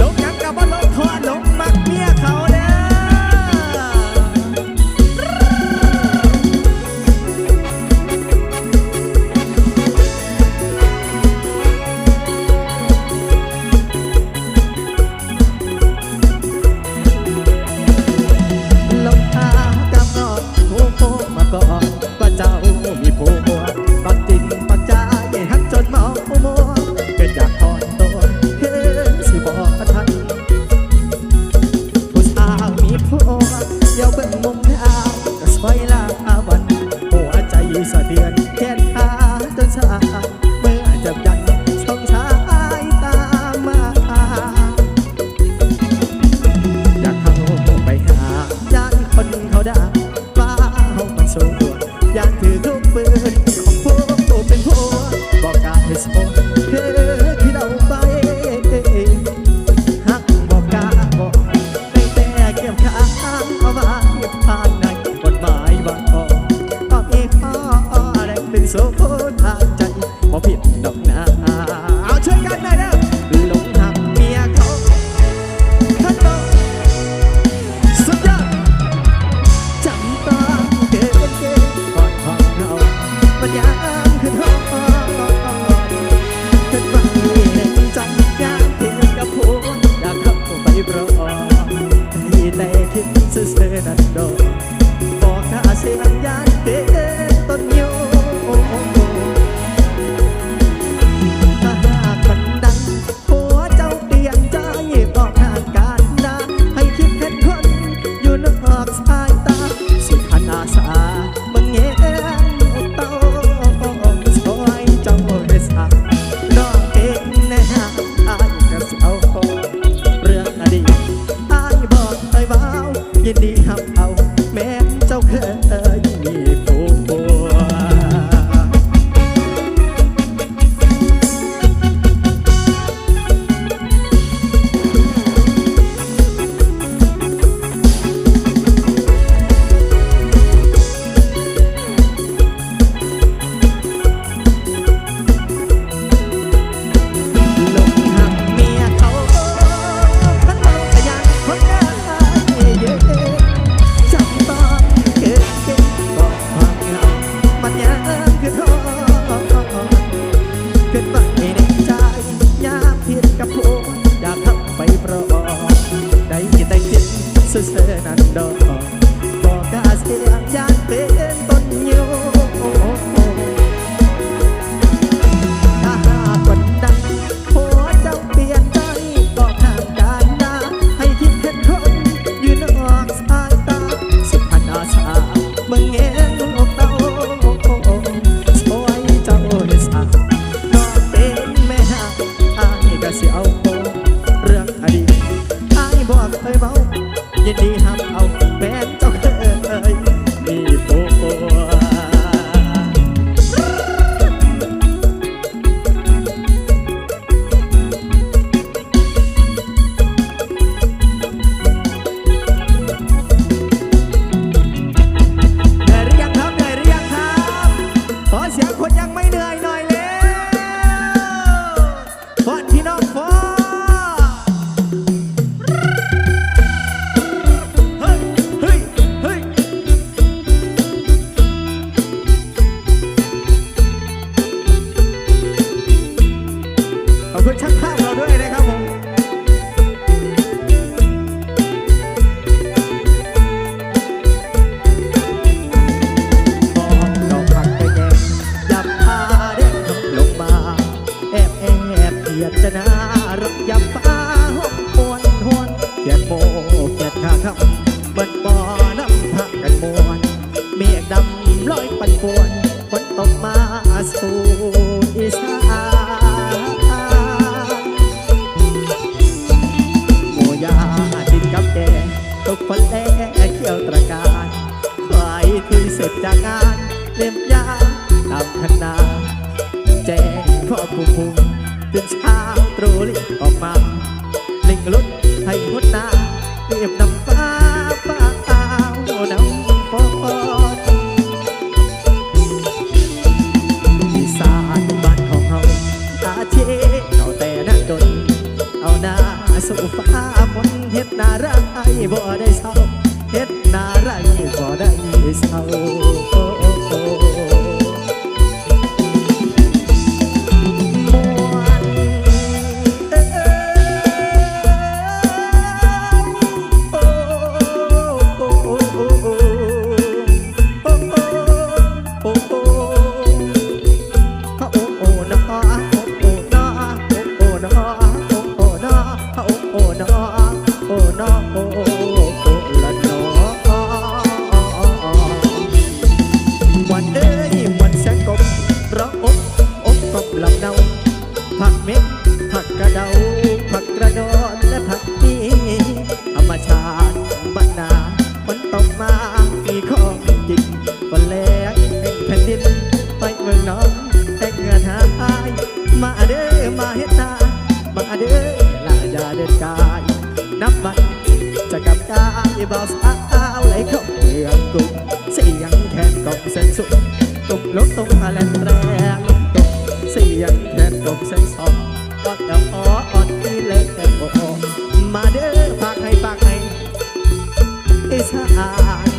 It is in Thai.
ห สะเทือนแขนขาจนสาเมื่อจับยันสองสายตามมา อยากเข้าไปหาย่านคนเขาด่าว่าเฮามันสูงอยากถือลูกปืนของพวกตัวเป็นผัวบอกกล้ารให้สมคือที่เราไปหักบอกกาบอกในแต่เก็บข้าเอามาเก็บผ่าน ดอกนะเอาช่วยกันหน่อยนะหลงหักเมียเขาท่านบอกสุดยอดจำต้องเกินเกณฑ์ก่อนของเรามันยังขึ้นห้องขึ้นมาในใจยามเพียงกับผัวอยากเข้าไปรอที่แต่คิดซื่อๆนั้นโดน ยินดีห้าม คุณช่างภาพเราด้วยนะครับผมมองเราพักไปแย่ยับพาเด็กลงมาแอบแอบเกียดจะนารักยับฟ้าหกหวนหวนเกียดโมเกียดขาคำเบิดบ่อน้ำพักกันมวนเมฆดำลอยปั่นป่วนฝนตกมาสู่ คนแลเขียวตระการใครที่เสร็จจากงานเล่มยาตามคันนาแจ้งครอผู้คุมตื่นเช้าตรู่รีบออกมาลิงลุดให้พุดนาเรียบนำไป ไรบ่ได้เศร้าเฮ็ดนาไรบ่ได้เศร้า ผักเม็ดผักกระเดาผักกระดอนและผักนีธรรมชาติบ้านนาฝนตกมามีของจริงฝนแรงเป็นแผ่นดินไปเมืองน้องแต่เงินหายมาเด้อมาเฮ็ดนามาเด้อลาอย่าเดินกายนับวันจะกลับกายบ่สาวไหลเข้าเมืองกรุงเสียงแคนกองเส้นสุดตุกลกตรงมาแลนแรง เสียงแคนกองเส้นสองอดเอาอ้ออดที่เล็กแต่โอ้มาเด้อฝากให้ฝากให้อีสาน